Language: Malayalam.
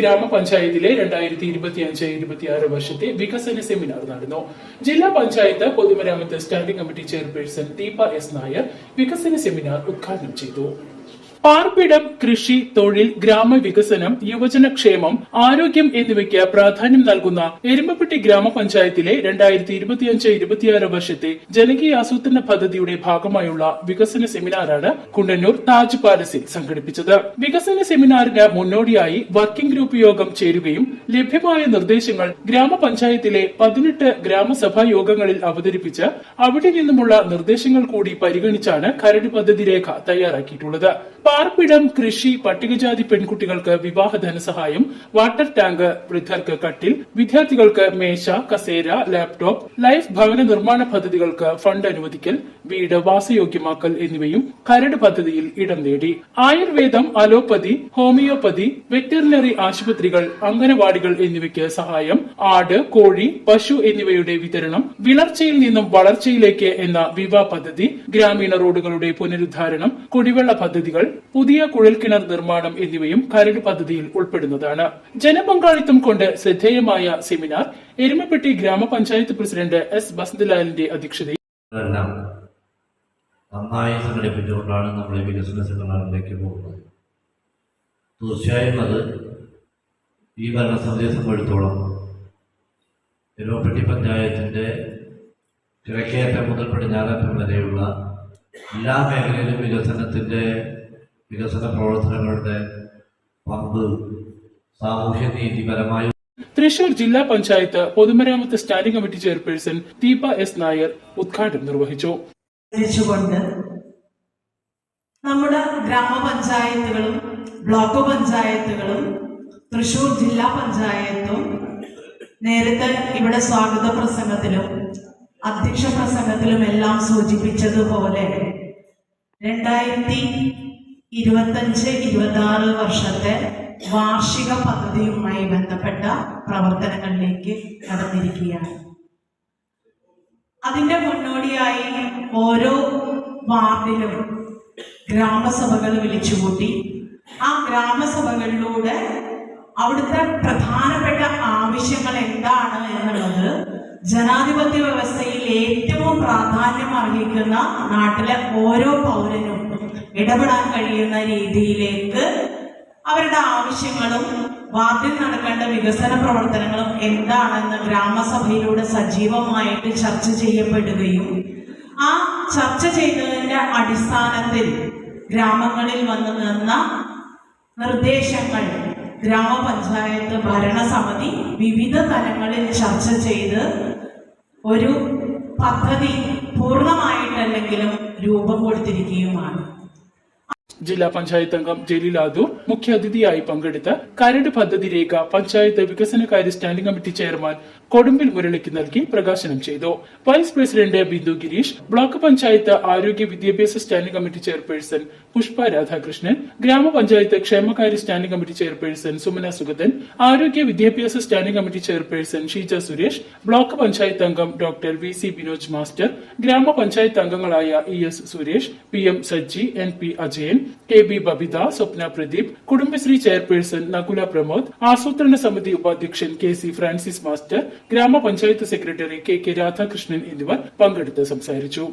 ഗ്രാമപഞ്ചായത്തിലെ രണ്ടായിരത്തി ഇരുപത്തി അഞ്ച് ഇരുപത്തി ഇരുപത്തിയാറ് വർഷത്തെ വികസന സെമിനാർ നടന്നു. ജില്ലാ പഞ്ചായത്ത് പൊതുമരാമത്ത് standing committee chairperson Deepa S Nair വികസന സെമിനാർ ഉദ്ഘാടനം ചെയ്തു. പാർപ്പിടം കൃഷി തൊഴിൽ ഗ്രാമവികസനം യുവജനക്ഷേമം ആരോഗ്യം എന്നിവയ്ക്ക് പ്രാധാന്യം നൽകുന്ന എരുമപ്പെട്ടി ഗ്രാമപഞ്ചായത്തിലെ രണ്ടായിരത്തി ഇരുപത്തിയഞ്ച് ഇരുപത്തിയാറ് വർഷത്തെ ജനകീയ ആസൂത്രണ പദ്ധതിയുടെ ഭാഗമായുള്ള വികസന സെമിനാറാണ് കുണ്ടന്നൂർ താജ് പാലസിൽ സംഘടിപ്പിച്ചത്. വികസന സെമിനാറിന് മുന്നോടിയായി വർക്കിംഗ് ഗ്രൂപ്പ് യോഗം ചേരുകയും ലഭ്യമായ നിർദ്ദേശങ്ങൾ ഗ്രാമപഞ്ചായത്തിലെ പതിനെട്ട് ഗ്രാമസഭാ യോഗങ്ങളിൽ അവതരിപ്പിച്ച് അവിടെ നിന്നുമുള്ള നിർദ്ദേശങ്ങൾ കൂടി പരിഗണിച്ചാണ് കരട് പദ്ധതി രേഖ തയ്യാറാക്കിയിട്ടുള്ളത്. പാർപ്പിടം കൃഷി പട്ടികജാതി പെൺകുട്ടികൾക്ക് വിവാഹ ധനസഹായം വാട്ടർ ടാങ്ക് വൃദ്ധർക്ക് കട്ടിൽ വിദ്യാർത്ഥികൾക്ക് മേശ കസേര ലാപ്ടോപ്പ് ലൈഫ് ഭവന നിർമ്മാണ പദ്ധതികൾക്ക് ഫണ്ട് അനുവദിക്കൽ വീട് വാസയോഗ്യമാക്കൽ എന്നിവയും കരട് പദ്ധതിയിൽ ഇടം നേടി. ആയുർവേദം അലോപ്പതി ഹോമിയോപ്പതി വെറ്ററിനറി ആശുപത്രികൾ അംഗനവാടികൾ എന്നിവയ്ക്ക് സഹായം ആട് കോഴി പശു എന്നിവയുടെ വിതരണം വിളർച്ചയിൽ നിന്നും വളർച്ചയിലേക്ക് എന്ന വിവ പദ്ധതി ഗ്രാമീണ റോഡുകളുടെ പുനരുദ്ധാരണം കുടിവെള്ള പദ്ധതികൾ പുതിയ കുഴൽക്കിണർ നിർമ്മാണം എന്നിവയും കരട് പദ്ധതിയിൽ ഉൾപ്പെടുന്നതാണ്. ജനപങ്കാളിത്തം കൊണ്ട് ശ്രദ്ധേയമായ സെമിനാർ എരുമപ്പെട്ടി ഗ്രാമപഞ്ചായത്ത് പ്രസിഡന്റ് എസ്. ബസന്തലാലിന്റെ അധ്യക്ഷതയിൽ. നന്നായി സംഘടിപ്പിച്ചുകൊണ്ടാണ് നമ്മൾ വികസന സെമിനാറിലേക്ക് പോകുന്നത്. തീർച്ചയായും അത് ഈ ഭരണസമിതിയെ സംബന്ധിച്ചിടത്തോളം എരുവപ്പെട്ടി പഞ്ചായത്തിന്റെ കിഴക്കേറ്റം മുതൽ പടിഞ്ഞാറേറ്റം വരെയുള്ള എല്ലാ മേഖലയിലും വികസനത്തിന്റെ വികസന പ്രവർത്തനങ്ങളുടെ പങ്ക് സാമൂഹ്യ നീതിപരമായി തൃശൂർ ജില്ലാ പഞ്ചായത്ത് പൊതുമരാമത്ത് standing committee chairperson Deepa S Nair ഉദ്ഘാടനം നിർവഹിച്ചു. ധരിച്ചുകൊണ്ട് നമ്മുടെ ഗ്രാമപഞ്ചായത്തുകളും ബ്ലോക്ക് പഞ്ചായത്തുകളും തൃശൂർ ജില്ലാ പഞ്ചായത്തും നേരത്തെ ഇവിടെ സ്വാഗത പ്രസംഗത്തിലും അധ്യക്ഷ പ്രസംഗത്തിലും എല്ലാം സൂചിപ്പിച്ചതുപോലെ രണ്ടായിരത്തി ഇരുപത്തഞ്ച് ഇരുപത്തി വർഷത്തെ വാർഷിക പദ്ധതിയുമായി ബന്ധപ്പെട്ട പ്രവർത്തനങ്ങളിലേക്ക് കടന്നിരിക്കുകയാണ്. അതിന്റെ മുന്നോടിയായി ഓരോ വാർഡിലും ഗ്രാമസഭകൾ വിളിച്ചുകൂട്ടി. ആ ഗ്രാമസഭകളിലൂടെ അവിടുത്തെ പ്രധാനപ്പെട്ട ആവശ്യങ്ങൾ എന്താണ് എന്നുള്ളത് ജനാധിപത്യ വ്യവസ്ഥയിൽ ഏറ്റവും പ്രാധാന്യം അർഹിക്കുന്ന നാട്ടിലെ ഓരോ പൗരനും ഇടപെടാൻ കഴിയുന്ന രീതിയിലേക്ക് അവരുടെ ആവശ്യങ്ങളും വാർഡിൽ നടക്കേണ്ട വികസന പ്രവർത്തനങ്ങളും എന്താണെന്ന് ഗ്രാമസഭയിലൂടെ സജീവമായിട്ട് ചർച്ച ചെയ്യപ്പെടുകയും ആ ചർച്ച ചെയ്തതിന്റെ അടിസ്ഥാനത്തിൽ ഗ്രാമങ്ങളിൽ വന്നു നിന്ന നിർദ്ദേശങ്ങൾ ഗ്രാമപഞ്ചായത്ത് ഭരണസമിതി വിവിധ തലങ്ങളിൽ ചർച്ച ചെയ്ത് ഒരു പദ്ധതി പൂർണമായിട്ടല്ലെങ്കിലും രൂപം കൊടുത്തിരിക്കുകയുമാണ്. ജില്ലാ പഞ്ചായത്ത് അംഗം ജലീലാദു മുഖ്യാതിഥിയായി പങ്കെടുത്ത കരട് പദ്ധതി രേഖ പഞ്ചായത്ത് വികസനകാര്യ സ്റ്റാൻഡിംഗ് കമ്മിറ്റി ചെയർമാൻ കൊടുമ്പിൽ മുരളിക്ക് നൽകി പ്രകാശനം ചെയ്തു. Vice president Bindu Girish block panchayat ആരോഗ്യ വിദ്യാഭ്യാസ standing committee chairperson Pushpa Radhakrishnan ഗ്രാമപഞ്ചായത്ത് ക്ഷേമകാര്യ standing committee chairperson Sumana Sugathan ആരോഗ്യ വിദ്യാഭ്യാസ standing committee chairperson Sheeja Suresh block panchayat അംഗം doctor V C Binoj master ഗ്രാമപഞ്ചായത്ത് അംഗങ്ങളായ E S Suresh P M Saji N P Ajayan K B Babitha Swapna Pradeep Kudumbashree chairperson Nakula Pramod ആസൂത്രണ സമിതി ഉപാധ്യക്ഷൻ കെ സി ഫ്രാൻസിസ് മാസ്റ്റർ ഗ്രാമപഞ്ചായത്ത് സെക്രട്ടറി കെ കെ രാധാകൃഷ്ണൻ എന്നിവർ പങ്കെടുത്ത് സംസാരിച്ചു.